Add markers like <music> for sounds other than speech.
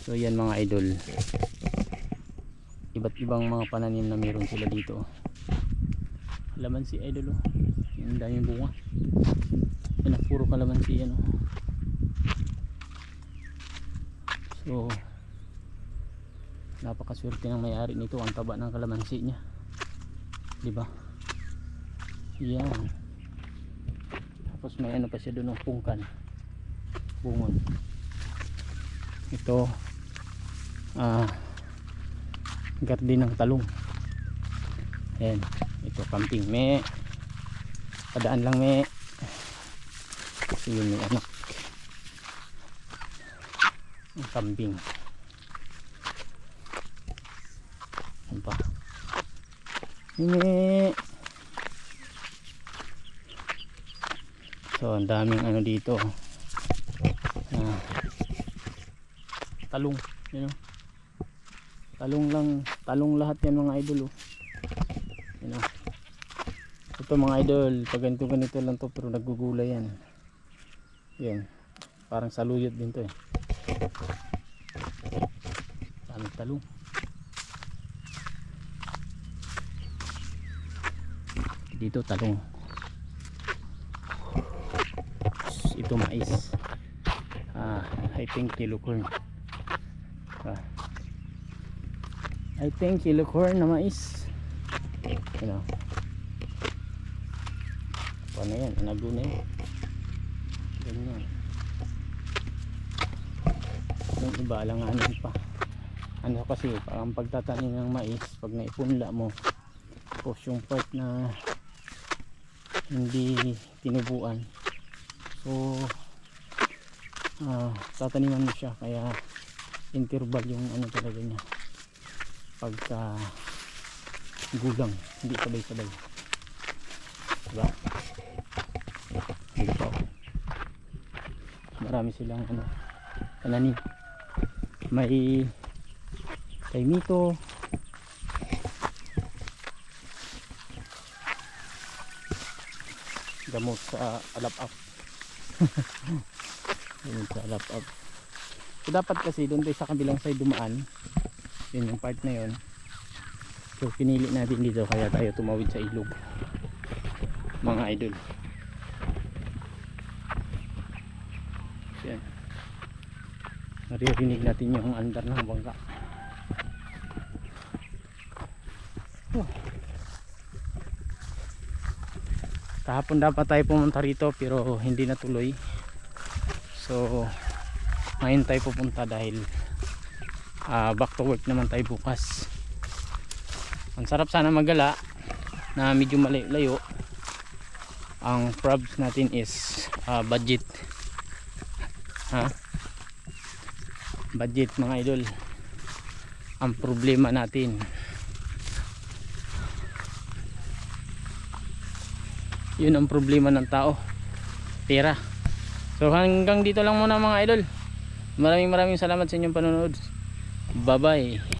So yan mga idol. Iba't ibang mga pananim na meron sila dito. Kalamansi idol oh. Ang daming bunga. Yan ang puro kalamansi yan oh. So napakaswerte ng may-ari nito ang taba ng kalamansi niya. 'Di ba? Yan. Tapos may ano pa siya doon ng pungkan. Bungon. Ito ah garden ng talong. Ayan. Ito camping me. Padaan lang me. Kasi yun yung anak. Ang kambing. Ano pa? Me. So, ang daming ano dito. Ah, talong. Yun o. Talong lang. Talong lahat yan mga idol oh. Yun o. Ito mga idol. Pag ganito ganito lang to pero nagugulay yan. Yan. Parang saluyot din to eh. Daming talong. Dito talong. ito mais ah, I think yellow corn ah. I think yellow corn na mais. You know paano yan? Nago na yan. Ganyan. Yung iba alanganin pa. Ano kasi ang pagtatanim ng mais pag naipunla mo tapos yung part na hindi tinubuan. So ah tataniman mo siya kaya interval yung ano talaga niya pagka gulang hindi sabay sabay diba? Oh. marami silang ano pananim may kaimito gamot sa alap-up yun <laughs> sa lap up so dapat kasi doon sa kabilang side dumaan yun yung part na yun. So pinili natin dito kaya tayo tumawid sa ilog. Mga idol. Yan naririnig natin yung andar ng bangka. Oh. kahapon dapat tayo pumunta rito pero hindi natuloy. So ngayon tayo pupunta dahil ah, back to work naman tayo bukas. Ang sarap sana magala na medyo malayo ang probs natin is ah, budget. Ha? Budget mga idol. Ang problema natin. Yun ang problema ng tao. Pera. So hanggang dito lang muna mga idol. Maraming maraming salamat sa inyong panonood bye bye